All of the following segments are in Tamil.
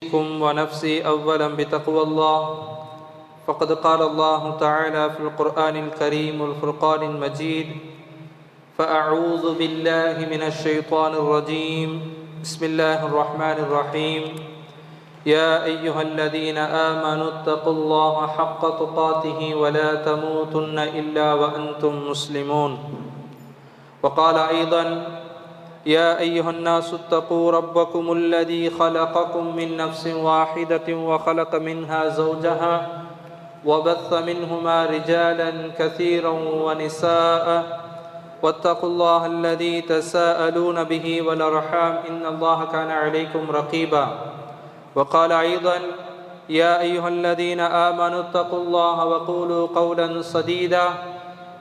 أوصيكم ونفسي أولا بتقوى الله. فقد قال الله تعالى في القرآن الكريم والفرقان المجيد فأعوذ بالله من الشيطان الرجيم. بسم الله الرحمن الرحيم. يا أيها الذين آمنوا اتقوا الله حق تقاته ولا تموتن إلا وأنتم مسلمون. وقال أيضا يا أيها الناس اتقوا ربكم الذي خلقكم من نفس واحدة وخلق منها زوجها وبث منهما رجالا كثيرا ونساء واتقوا الله الذي تساءلون به والأرحام إن الله كان عليكم رقيبا. وقال أيضا يا أيها الذين آمنوا اتقوا الله وقولوا قولا سديدا.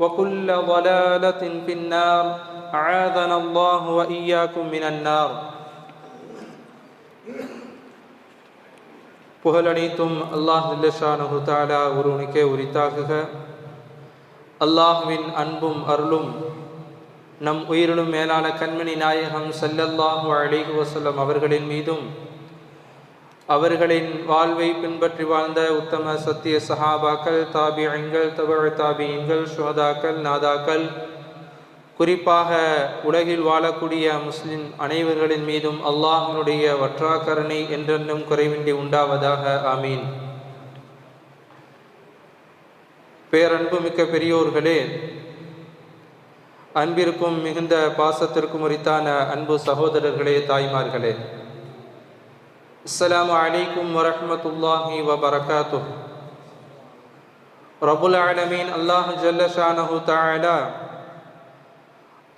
وكل ضلالة في النار أعاذنا الله وإياكم من النار புகழனைத்தும் அல்லாஹ் நில்லஷானஹு தாலா ஒருவனுக்கே உரித்தாகுக அல்லாஹுவின் அன்பும் அருளும் நம் உயிரிலும் மேலான கண்மணி நாயகம் சல்லல்லாஹு அலைஹி வசல்லம் அவர்களின் மீதும் அவர்களின் வாழ்வை பின்பற்றி வாழ்ந்த உத்தம சத்திய சஹாபாக்கள் தாபியங்கள் தபழ தாபியங்கள் சுகதாக்கள் நாதாக்கள் குறிப்பாக உலகில் வாழக்கூடிய முஸ்லிம் அனைவர்களின் மீதும் அல்லாஹினுடைய வற்றாக்கரணை என்றென்றும் குறைவின்றி உண்டாவதாக ஆமீன். பேரன்புமிக்க பெரியோர்களே அன்பிற்கும் மிகுந்த பாசத்திற்கும் உரித்தான அன்பு சகோதரர்களே தாய்மார்களே. السلام عليكم ورحمة الله وبركاته. رب العالمين الله அல்லாஹ் ஜல்லஷானஹு تعالى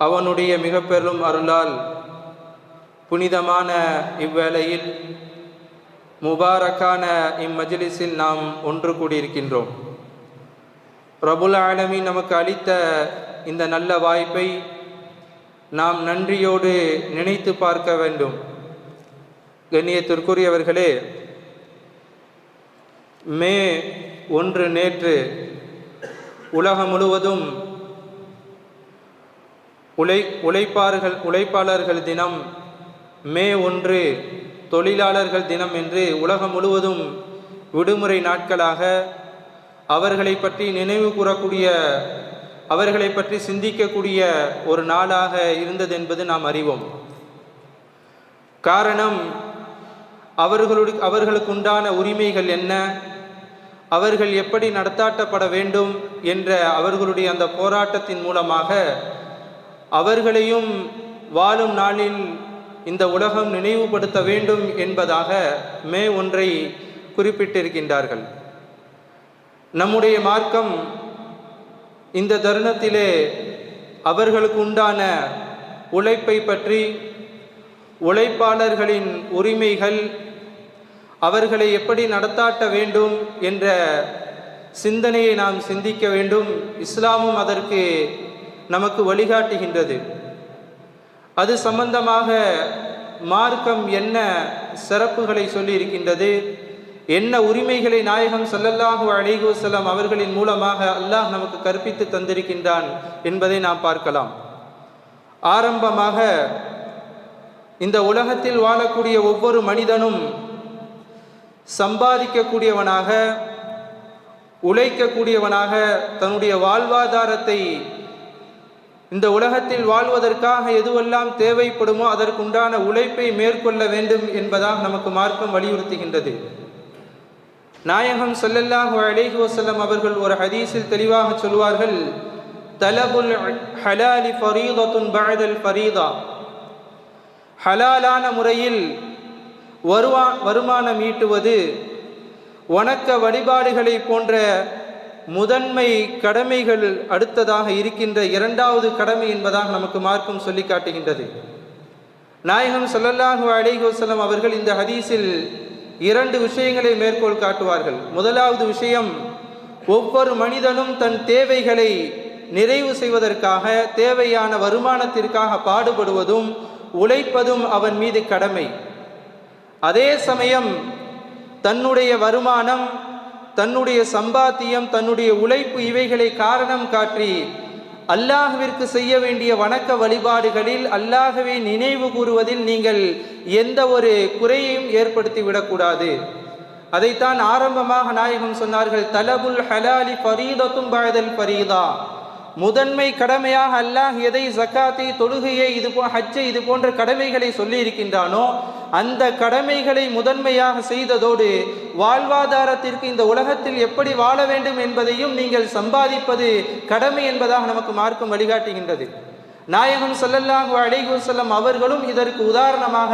அவனுடைய மிக பெரும் அருளால் புனிதமான இவ்வேளையில் முபாரக்கான இம்மஜிலிஸில் நாம் ஒன்று கூடியிருக்கின்றோம். பிரபுல ஆலமி நமக்கு அளித்த இந்த நல்ல வாய்ப்பை நாம் நன்றியோடு நினைத்து பார்க்க வேண்டும். கண்ணியத்திற்குரியவர்களே மே ஒன்று நேற்று உலகம் முழுவதும் உழை உழைப்பார்கள் உழைப்பாளர்கள் தினம் மே ஒன்று தொழிலாளர்கள் தினம் என்று உலகம் முழுவதும் விடுமுறை நாட்களாக அவர்களை பற்றி நினைவு கூறக்கூடிய அவர்களை பற்றி சிந்திக்கக்கூடிய ஒரு நாளாக இருந்தது என்பது நாம் அறிவோம். காரணம் அவர்களுடைய அவர்களுக்குண்டான உரிமைகள் என்ன? அவர்கள் எப்படி நடத்தாட்டப்பட வேண்டும் என்ற அவர்களுடைய அந்த போராட்டத்தின் மூலமாக அவர்களையும் வாழும் நாளில் இந்த உலகம் நினைவுபடுத்த வேண்டும் என்பதாக மே ஒன்றை குறிப்பிட்டிருக்கின்றார்கள். நம்முடைய மார்க்கம் இந்த தருணத்திலே அவர்களுக்கு உண்டான உழைப்பை பற்றி உழைப்பாளர்களின் உரிமைகள் அவர்களை எப்படி நடத்தாட்ட வேண்டும் என்ற சிந்தனையை நாம் சிந்திக்க வேண்டும். இஸ்லாமும் அதற்கு நமக்கு வழிகாட்டுகின்றது. அது சம்பந்தமாக மார்க்கம் என்ன சிறப்புகளை சொல்லியிருக்கின்றது? என்ன உரிமைகளை நாயகம் சல்லல்லாஹு அலைஹி அவர்களின் மூலமாக அல்லாஹ் நமக்கு கற்பித்து தந்திருக்கின்றான் என்பதை நாம் பார்க்கலாம். ஆரம்பமாக இந்த உலகத்தில் வாழக்கூடிய ஒவ்வொரு மனிதனும் சம்பாதிக்கக்கூடியவனாக உழைக்கக்கூடியவனாக தன்னுடைய வாழ்வாதாரத்தை இந்த உலகத்தில் வாழ்வதற்காக எதுவெல்லாம் தேவைப்படுமோ அதற்குண்டான உழைப்பை மேற்கொள்ள வேண்டும் என்பதாக நமக்கு மார்க்கம் வலியுறுத்துகின்றது. நாயகம் சொல்லல்லாஹு அலேஹி வசல்லம் அவர்கள் ஒரு ஹதீஸில் தெளிவாக சொல்வார்கள் தலபுல் ஹலாலி ஃபரீதத்துன் பஅதல் ஃபரீதா. ஹலாலான முறையில் வருவா வருமானம் ஈட்டுவது வணக்க வழிபாடுகளை போன்ற முதன்மை கடமைகள் அடுத்ததாக இருக்கின்ற இரண்டாவது கடமை என்பதாக நமக்கு மார்க்கம் சொல்லி காட்டுகின்றது. நாயகம் ஸல்லல்லாஹு அலிஹசலம் அவர்கள் இந்த ஹதீஸில் இரண்டு விஷயங்களை மேற்கோள் காட்டுவார்கள். முதலாவது விஷயம் ஒவ்வொரு மனிதனும் தன் தேவைகளை நிறைவு செய்வதற்காக தேவையான வருமானத்திற்காக பாடுபடுவதும் உழைப்பதும் அவன் மீது கடமை. அதே சமயம் தன்னுடைய வருமானம் தன்னுடைய சம்பாத்தியம் தன்னுடைய உழைப்பு இவைகளை காரணம் காட்டி அல்லாஹுவிற்கு செய்ய வேண்டிய வணக்க வழிபாடுகளில் அல்லாஹ்வை நினைவு கூறுவதில் நீங்கள் எந்த ஒரு குறையையும் ஏற்படுத்தி விடக்கூடாது. அதைத்தான் ஆரம்பமாக நாயகம் சொன்னார்கள் தலபுல் ஹலாலி பரீதத்தும் பழதல் பரீதா முதன்மை கடமையாக அல்லாஹ் எதை ஜக்காத்தை தொழுகையை இது போ ஹஜ்ஜை இது போன்ற கடமைகளை சொல்லி இருக்கின்றானோ அந்த கடமைகளை முதன்மையாக செய்ததோடு வாழ்வாதாரத்திற்கு இந்த உலகத்தில் எப்படி வாழ வேண்டும் என்பதையும் நீங்கள் சம்பாதிப்பது கடமை என்பதாக நமக்கு மார்க்கம் வழிகாட்டுகின்றது. நாயகம் ஸல்லல்லாஹு அலைஹி செல்லம் அவர்களும் இதற்கு உதாரணமாக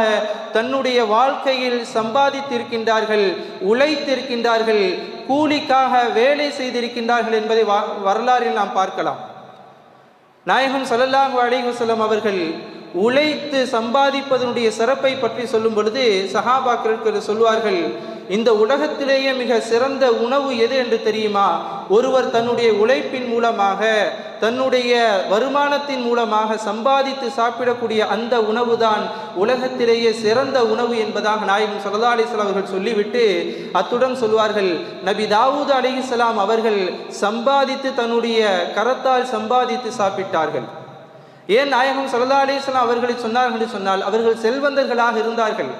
தன்னுடைய வாழ்க்கையில் சம்பாதித்திருக்கின்றார்கள் உழைத்திருக்கின்றார்கள் கூலிக்காக வேலை செய்திருக்கின்றார்கள் என்பதை வா- வரலாறில் நாம் பார்க்கலாம். நாயகம் ஸல்லல்லாஹு அலிஹசலம் அவர்கள் உழைத்து சம்பாதிப்பதனுடைய சிறப்பை பற்றி சொல்லும் பொழுது சஹாபாக்களுக்கு சொல்வார்கள் இந்த உலகத்திலேயே மிக சிறந்த உணவு எது என்று தெரியுமா? ஒருவர் தன்னுடைய உழைப்பின் மூலமாக தன்னுடைய வருமானத்தின் மூலமாக சம்பாதித்து சாப்பிடக்கூடிய அந்த உணவுதான் உலகத்திலேயே சிறந்த உணவு என்பதாக நாயகம் சல்லா அலிஸ்லாம் அவர்கள் சொல்லிவிட்டு அத்துடன் சொல்வார்கள் நபி தாவூத் அலிஹிஸ்லாம் அவர்கள் சம்பாதித்து தன்னுடைய கரத்தால் சம்பாதித்து சாப்பிட்டார்கள். ஏன் நாயகம் சல்லா அலிஸ்லாம் அவர்களை சொன்னார்கள் என்று சொன்னால் அவர்கள் செல்வந்தர்களாக இருந்தார்கள்.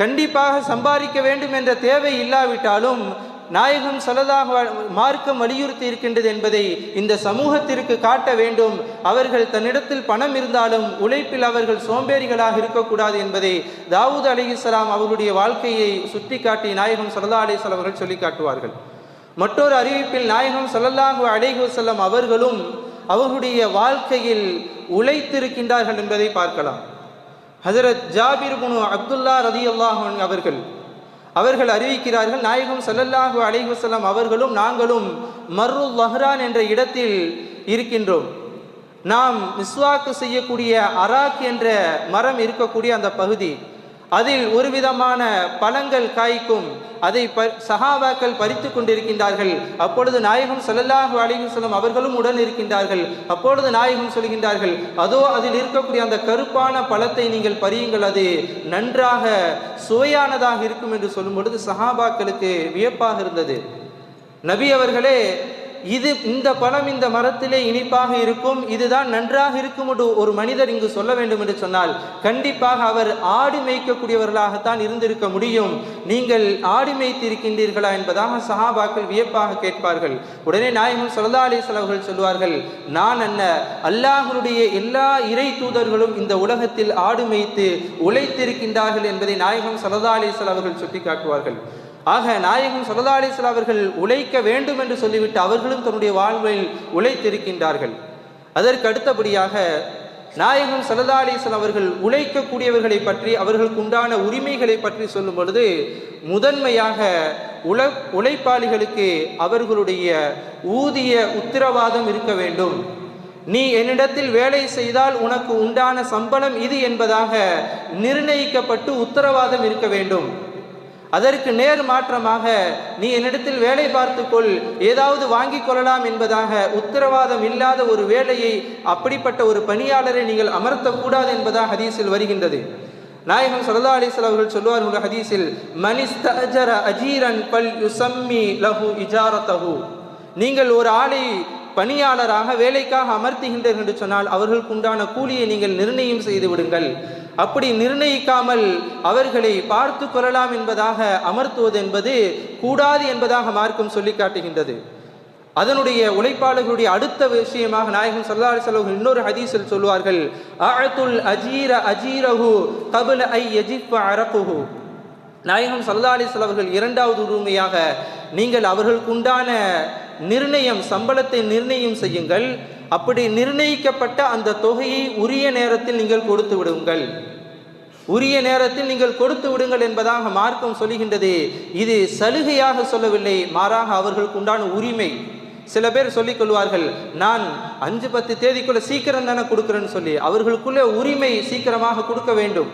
கண்டிப்பாக சம்பாதிக்க வேண்டும் என்ற தேவை இல்லாவிட்டாலும் நாயகம் சொல்லதாக மார்க்கம் வலியுறுத்தி இருக்கின்றது என்பதை இந்த சமூகத்திற்கு காட்ட வேண்டும். அவர்கள் தன்னிடத்தில் பணம் இருந்தாலும் உழைப்பில் அவர்கள் சோம்பேறிகளாக இருக்கக்கூடாது என்பதை தாவூத் அலிஹிஸ்லாம் அவர்களுடைய வாழ்க்கையை சுட்டிக்காட்டி நாயகம் சல்லா அலிஸ்லாம் அவர்கள் சொல்லி காட்டுவார்கள். மற்றொரு அறிவிப்பில் நாயகம் சல்லல்லாஹு அலைஹி வஸல்லம் அவர்களும் அவர்களுடைய வாழ்க்கையில் உழைத்திருக்கின்றார்கள் என்பதை பார்க்கலாம். ஹசரத் ஜாபிர் புனு அப்துல்லா ரதி அல்லாஹன் அவர்கள் அவர்கள் அறிவிக்கிறார்கள் நாயகம் சல்லல்லாஹு அலைஹுசல்லாம் அவர்களும் நாங்களும் மர்ரு லஹ்ரான் என்ற இடத்தில் இருக்கின்றோம். நாம் மிஸ்வாக்கு செய்யக்கூடிய அராக் என்ற மரம் இருக்கக்கூடிய அந்த பகுதி அதில் ஒரு விதமான பழங்கள் காய்க்கும். அதை ப சஹாபாக்கள் பறித்து கொண்டிருக்கின்றார்கள். அப்பொழுது நாயகம் ஸல்லல்லாஹு அலைஹி வஸல்லம் அவர்களும் உடன் இருக்கின்றார்கள். அப்பொழுது நாயகம் சொல்கின்றார்கள் அதோ அதில் இருக்கக்கூடிய அந்த கருப்பான பழத்தை நீங்கள் பறியுங்கள். அது நன்றாக சுவையானதாக இருக்கும் என்று சொல்லும் பொழுது சஹாபாக்களுக்கு வியப்பாக இருந்தது. நபி அவர்களே இது இந்த பழம் இந்த மரத்திலே இனிப்பாக இருக்கும் இதுதான் நன்றாக இருக்கும் என்று ஒரு மனிதர் இங்கு சொல்ல வேண்டும் என்று சொன்னால் கண்டிப்பாக அவர் ஆடு மேய்க்கக்கூடியவர்களாகத்தான் இருந்திருக்க முடியும். நீங்கள் ஆடு மேய்த்திருக்கின்றீர்களா என்பதாக சஹாபாக்கள் வியப்பாக கேட்பார்கள். உடனே நாயகம் சொல்லா அலிஸ் அவர்கள் சொல்வார்கள் நான் என்ன அல்லாஹனுடைய எல்லா இறை தூதர்களும் இந்த உலகத்தில் ஆடு மேய்த்து உழைத்திருக்கின்றார்கள் என்பதை நாயகம் சல்லா அலிஸ் அவர்கள் சுட்டிக்காட்டுவார்கள். ஆக நாயகம் சல்லா அவர்கள் உழைக்க வேண்டும் என்று சொல்லிவிட்டு அவர்களும் தன்னுடைய வாழ்வில் உழைத்திருக்கின்றார்கள். அதற்கு அடுத்தபடியாக நாயகம் சல்லா அலிஸ்லாம் அவர்கள் உழைக்கக்கூடியவர்களை பற்றி அவர்களுக்கு உண்டான உரிமைகளை பற்றி சொல்லும் பொழுது முதன்மையாக உழ உழைப்பாளிகளுக்கு அவர்களுடைய ஊதிய உத்தரவாதம் இருக்க வேண்டும். நீ என்னிடத்தில் வேலை செய்தால் உனக்கு உண்டான சம்பளம் இது என்பதாக நிர்ணயிக்கப்பட்டு உத்தரவாதம் இருக்க வேண்டும். அதற்கு நேர் மாற்றமாக நீ என்னிடத்தில் வேலை பார்த்துக்கொள் ஏதாவது வாங்கிக் கொள்ளலாம் என்பதாக உத்தரவாதம் இல்லாத ஒரு வேலையை அப்படிப்பட்ட ஒரு பணியாளரை நீங்கள் அமர்த்தக்கூடாது என்பதாக ஹதீஸில் வருகின்றது. நாயகம் சல்லா அலிஸ்லாம் அவர்கள் சொல்லுவார்கள் ஹதீஸில் மனிஸ்தர அஜீரன் பல் யுசம்மி லஹு இஜாரத்தஹு. நீங்கள் ஒரு ஆளை பணியாளராக வேலைக்காக அமர்த்துகின்றீர்கள் என்று சொன்னால் அவர்களுக்கு உண்டான கூலியை நீங்கள் நிர்ணயம் செய்து விடுங்கள். அப்படி நிர்ணயிக்காமல் அவர்களை பார்த்து கொள்ளலாம் என்பதாக அமர்த்துவது என்பது கூடாது என்பதாக மார்க்கம் சொல்லி காட்டுகின்றது. அதனுடைய உழைப்பாளர்களுடைய அடுத்த விஷயமாக நாயகம் சல்லா அலிஸ்வர்கள் இன்னொரு ஹதீஸில் சொல்வார்கள் அஅத்துல் அஜீர அஜீரஹு கபுல ஐ யஜிஃப அரகுஹு நாயகம் சல்லா அலிஸ்வல் அவர்கள் இரண்டாவது உரிமையாக நீங்கள் அவர்களுக்கு உண்டான நிர்ணயம் சம்பளத்தை நிர்ணயம் செய்யுங்கள் அப்படி நிர்ணயிக்கப்பட்ட அந்த தொகையை உரிய நேரத்தில் நீங்கள் கொடுத்து விடுங்கள். உரிய நேரத்தில் நீங்கள் கொடுத்து விடுங்கள் என்பதாக மார்க்கம் சொல்லுகின்றது இது சலுகையாக சொல்லவில்லை மாறாக அவர்களுக்கு உண்டான உரிமை. சில பேர் சொல்லிக் கொள்வார்கள் நான் அஞ்சு பத்து தேதிக்குள்ள சீக்கிரம் தானே கொடுக்குறேன்னு சொல்லி அவர்களுக்குள்ள உரிமை சீக்கிரமாக கொடுக்க வேண்டும்.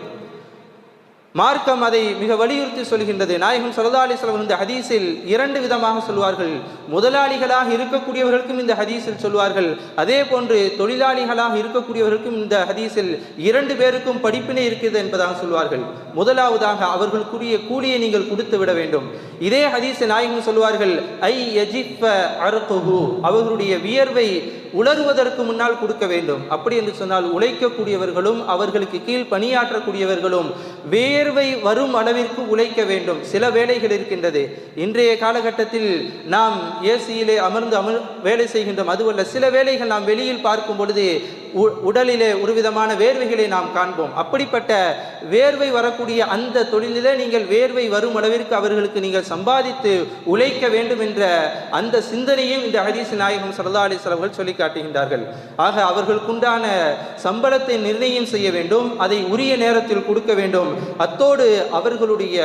மார்க்கம் அதை மிக வலியுறுத்தி சொல்கின்றது. நாயகம் சல்லா அலிஸ்லாம் இந்த ஹதீஸில் இரண்டு விதமாக சொல்வார்கள். முதலாளிகளாக இருக்கக்கூடியவர்களுக்கும் இந்த ஹதீஸில் சொல்வார்கள். அதே போன்று தொழிலாளிகளாக இருக்கக்கூடியவர்களுக்கும் இந்த ஹதீஸில் இரண்டு பேருக்கும் படிப்பினை இருக்கிறது என்பதாக சொல்வார்கள். முதலாவதாக அவர்களுக்குரிய கூலியை நீங்கள் கொடுத்து விட வேண்டும். இதே ஹதீஸ் நாயகம் சொல்வார்கள் ஐ யஜிப்ப அறுக்குஹு அவர்களுடைய வியர்வை உலருவதற்கு முன்னால் கொடுக்க வேண்டும். அப்படி என்று சொன்னால் உழைக்கக்கூடியவர்களும் அவர்களுக்கு கீழ் பணியாற்றக்கூடியவர்களும் வேர்வை வரும் அளவிற்கு உழைக்க வேண்டும். சில வேலைகள் இருக்கின்றது. இன்றைய காலகட்டத்தில் நாம் ஏசியிலே அமர்ந்து அமர் வேலை செய்கின்றோம். அதுவல்ல சில வேலைகள் நாம் வெளியில் பார்க்கும் பொழுது உடலிலே ஒரு விதமான வேர்வைகளை நாம் காண்போம். அப்படிப்பட்ட வேர்வை வரக்கூடிய அந்த தொழிலிலே நீங்கள் வேர்வை வரும் அளவிற்கு அவர்களுக்கு நீங்கள் சம்பாதித்து உழைக்க வேண்டும் என்ற அந்த சிந்தனையும் இந்த ஹதீஸ் நாயகம் சல்லா அலிஸ்லாம் அவர்கள் சொல்லி காட்டுகின்றார்கள். ஆக அவர்களுக்குண்டான சம்பளத்தை நிர்ணயம் செய்ய வேண்டும் அதை உரிய நேரத்தில் கொடுக்க வேண்டும். அத்தோடு அவர்களுடைய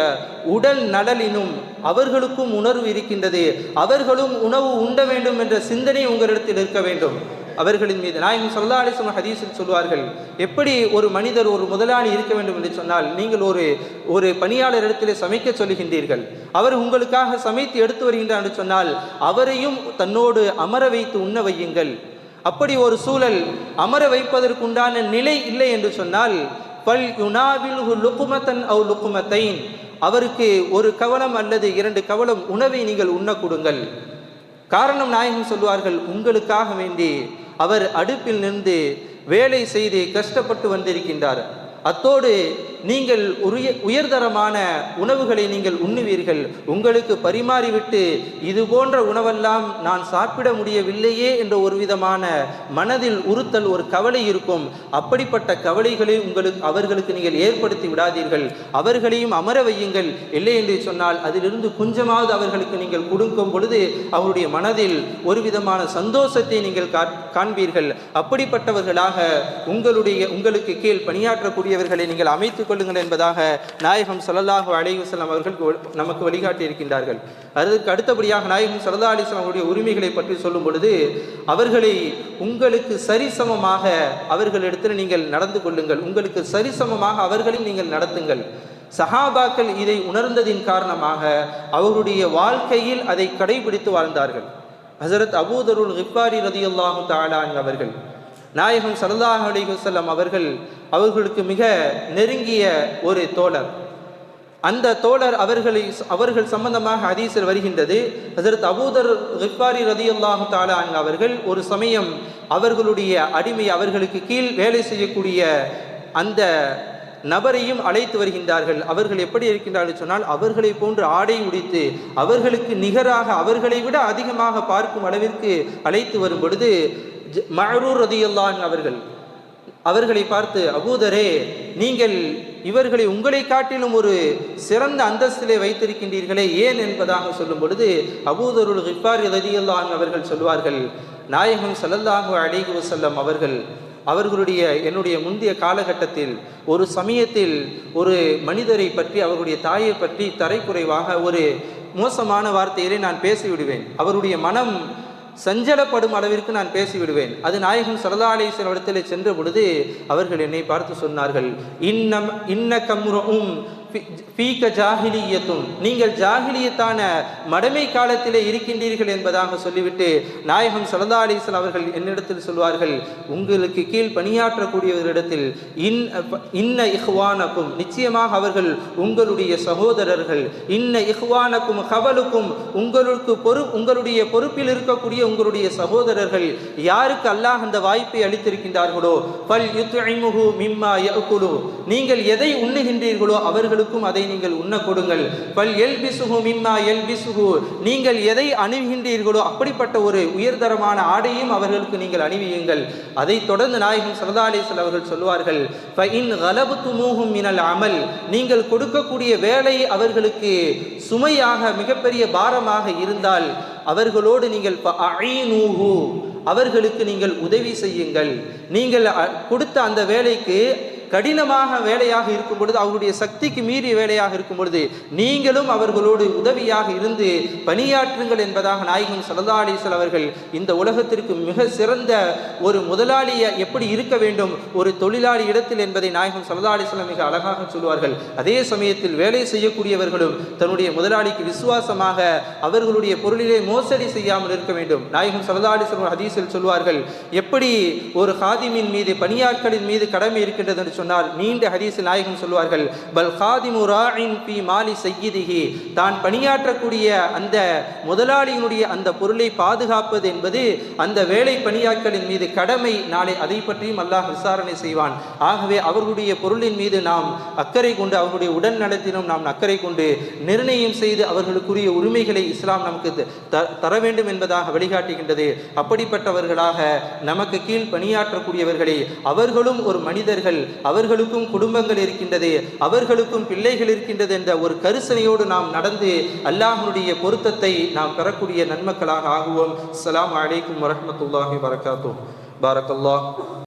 உடல் நலனினும் அவர்களுக்கும் உணர்வு இருக்கின்றது. அவர்களும் உணவு உண்ட வேண்டும் என்ற சிந்தனை உங்களிடத்தில் இருக்க வேண்டும். அவர்களின் மீது. நாயகம் சல்லா அலிசம் ஹதீஸில் சொல்வார்கள் எப்படி ஒரு மனிதர் ஒரு முதலாளி இருக்க வேண்டும் என்று சொன்னால் நீங்கள் ஒரு ஒரு பணியாளர் இடத்திலே சமைக்க சொல்லுகின்றீர்கள். அவர் உங்களுக்காக சமைத்து எடுத்து வருகின்றார் என்று சொன்னால் அவரையும் தன்னோடு அமர வைத்து உண்ண வையுங்கள். அப்படி ஒரு சூழல் அமர வைப்பதற்குண்டான நிலை இல்லை என்று சொன்னால் பல் யுனாவில் லுக்குமத்தன் அவ் லுக்குமத்தைன் அவருக்கு ஒரு கவலம் அல்லது இரண்டு கவலம் உணவை நீங்கள் உண்ண கொடுங்கள். காரணம் நாயகம் சொல்வார்கள் உங்களுக்காக வேண்டி அவர் அடுப்பில் நின்று வேலை செய்து கஷ்டப்பட்டு வந்திருக்கின்றார். அத்தோடு நீங்கள் உரிய உயர்தரமான உணவுகளை நீங்கள் உண்ணுவீர்கள். உங்களுக்கு பரிமாறிவிட்டு இது போன்ற உணவெல்லாம் நான் சாப்பிட முடியவில்லையே என்ற ஒரு விதமான மனதில் உறுத்தல் ஒரு கவலை இருக்கும். அப்படிப்பட்ட கவலைகளை உங்களுக்கு அவர்களுக்கு நீங்கள் ஏற்படுத்தி விடாதீர்கள். அவர்களையும் அமர வையுங்கள். இல்லை என்று சொன்னால் அதிலிருந்து கொஞ்சமாவது அவர்களுக்கு நீங்கள் கொடுக்கும் பொழுது அவருடைய மனதில் ஒரு விதமான சந்தோஷத்தை நீங்கள் காண்பீர்கள். அப்படிப்பட்டவர்களாக உங்களுடைய உங்களுக்கு கீழ் பணியாற்றக்கூடியவர்களை நீங்கள் அமைத்துக் கொள்ளுங்கள் என்பதாக நாயகம் சல்லாஹு அலைஹி அவர்கள் நமக்கு வழிகாட்டி இருக்கின்றார்கள் அதற்கு அடுத்தபடியாக நாயகம் சல்லா அலிஸ்லாம் அவருடைய உரிமைகளை பற்றி சொல்லும் பொழுது அவர்களை உங்களுக்கு சரிசமமாக அவர்களிடத்தில் நீங்கள் நடந்து கொள்ளுங்கள். உங்களுக்கு சரிசமமாக அவர்களையும் நீங்கள் நடத்துங்கள். சஹாபாக்கள் இதை உணர்ந்ததின் காரணமாக அவருடைய வாழ்க்கையில் அதை கடைபிடித்து வாழ்ந்தார்கள். ஹசரத் அபூதருல் ஹிப்பாரி ரதியுல்லாஹு தாலான் அவர்கள் நாயகம் ஸல்லல்லாஹு அலைஹி அவர்கள் அவர்களுக்கு மிக நெருங்கிய ஒரு தோழர். அந்த தோழர் அவர்களை அவர்கள் சம்பந்தமாக ஹதீஸில் வருகின்றது அதற்கு அபூதர் ஹிஃபாரி ரதி அல்லாஹு தாலா அவர்கள் ஒரு சமயம் அவர்களுடைய அடிமை அவர்களுக்கு கீழ் வேலை செய்யக்கூடிய அந்த நபரையும் அழைத்து வருகின்றார்கள். அவர்கள் எப்படி இருக்கின்றார்கள் சொன்னால் அவர்களை போன்று ஆடை உடித்து அவர்களுக்கு நிகராக அவர்களை விட அதிகமாக பார்க்கும் அளவிற்கு அழைத்து வரும் பொழுது ஜ- ரதியுல்லான் அவர்கள் அவர்களை பார்த்து அபூதரே நீங்கள் இவர்களை உங்களை காட்டிலும் ஒரு சிறந்த அந்தஸ்திலே வைத்திருக்கின்றீர்களே ஏன்? என்பதாக சொல்லும் பொழுது அபூதருள் கிஃபார் ரதியுல்லான் அவர்கள் சொல்வார்கள் நாயகம் சல்லல்லாஹு அலிஹி வசல்லம் அவர்கள் அவர்களுடைய என்னுடைய முந்தைய காலகட்டத்தில் ஒரு சமயத்தில் ஒரு மனிதரை பற்றி அவர்களுடைய தாயை பற்றி தரைக்குறைவாக ஒரு மோசமான வார்த்தையிலே நான் பேசிவிடுவேன். அவருடைய மனம் சஞ்சலப்படும் அளவிற்கு நான் பேசிவிடுவேன். அது நாயகம் சரதா அலிஸ்வரம் இடத்தில் சென்ற பொழுது அவர்கள் என்னை பார்த்து சொன்னார்கள் இன்னம் இன்ன கம்ரும் ஃபீக்க ஜாகிலியத்தும் நீங்கள் ஜாகிலியத்தான மடமை காலத்திலே இருக்கின்றீர்கள் என்பதாக சொல்லிவிட்டு நாயகம் சரதா அவர்கள் என்னிடத்தில் சொல்வார்கள் உங்களுக்கு கீழ் பணியாற்றக்கூடியவர்களிடத்தில் இன் இன்ன இஹ்வானக்கும் நிச்சயமாக அவர்கள் உங்களுடைய சகோதரர்கள் இன்ன இஹ்வானக்கும் ஹவலுக்கும் உங்களுக்கு பொறு உங்களுடைய பொறுப்பில் இருக்கக்கூடிய உங்களுடைய சகோதரர்கள் யாருக்கு அல்லாஹ் அந்த வாய்ப்பை அளித்திருக்கின்றார்களோ பல் யுத்இமுஹு மிம்மா யகுலு நீங்கள் எதை உண்ணுகின்றீர்களோ அவர்களுக்கும் அதை நீங்கள் உண்ண கொடுங்கள். பல் எல் பிசுகு மிம்மா எல்பிசுஹு. நீங்கள் எதை அணிகின்றீர்களோ அப்படிப்பட்ட ஒரு உயர்தரமான ஆடையும் அவர்களுக்கு நீங்கள் அணிவியுங்கள். அதைத் தொடர்ந்து நாயகம் சரதா அலிஸ்வல் அவர்கள் சொல்வார்கள் ஃபஇன் கலபுத்துமூஹும் மினல் அமல். நீங்கள் கொடுக்கக்கூடிய வேலை அவர்களுக்கு சுமையாக மிகப்பெரிய பாரமாக இருந்தால் அவர்களோடு நீங்கள் ஃபஅஈனூஹு அவர்களுக்கு நீங்கள் உதவி செய்யுங்கள். நீங்கள் கொடுத்த அந்த வேலைக்கு கடினமாக வேலையாக இருக்கும் பொழுது அவருடைய சக்திக்கு மீறிய வேலையாக இருக்கும் பொழுது நீங்களும் அவர்களோடு உதவியாக இருந்து பணியாற்றுங்கள் என்பதாக நாயகம் சல்லா அவர்கள் இந்த உலகத்திற்கு மிக சிறந்த ஒரு முதலாளிய எப்படி இருக்க வேண்டும் ஒரு தொழிலாளி இடத்தில் என்பதை நாயகம் சல்லா அலிஸ்லாம் மிக அழகாக சொல்வார்கள் அதே சமயத்தில் வேலை செய்யக்கூடியவர்களும் தன்னுடைய முதலாளிக்கு விசுவாசமாக அவர்களுடைய பொருளிலே மோசடி செய்யாமல் இருக்க வேண்டும். நாயகம் சல்லா அலிஸ்லாம் ஹதீஸில் சொல்வார்கள் எப்படி ஒரு ஹாதிமின் மீது பணியாட்களின் மீது கடமை இருக்கின்றது? என்று சொன்னால் நீண்ட ஹதீஸில் நாயகம் சொல்வார்கள் பல் காதிமு ராயின் பி மாலி செய்யிதிகி தான் பணியாற்றக்கூடிய அந்த முதலாளியினுடைய அந்த பொருளை பாதுகாப்பது என்பது அந்த வேலை பணியாட்களின் மீது கடமை. நாளை அதை பற்றியும் அல்லாஹ் விசாரணை செய்வான். ஆகவே அவர்களுடைய பொருளின் மீது நாம் அக்கறை கொண்டு அவர்களுடைய உடல் நலத்திலும் நாம் அக்கறை கொண்டு நிர்ணயம் செய்து அவர்களுக்குரிய உரிமைகளை இஸ்லாம் நமக்கு தர வேண்டும் என்பதாக வழிகாட்டுகின்றது. அப்படிப்பட்டவர்களாக நமக்கு கீழ் பணியாற்றக்கூடியவர்களே அவர்களும் ஒரு மனிதர்கள் அவர்களுக்கும் குடும்பங்கள் இருக்கின்றது அவர்களுக்கும் பிள்ளைகள் இருக்கின்றது என்ற ஒரு கரிசனையோடு நாம் நடந்து அல்லாஹனுடைய பொருத்தத்தை நாம் பெறக்கூடிய நன்மக்களாக ஆகுவோம். அஸ்லாம் அலைக்கும் வரஹ்மத்துல்லாஹி வரகாத்துஹ் பாரக்கல்லாஹ்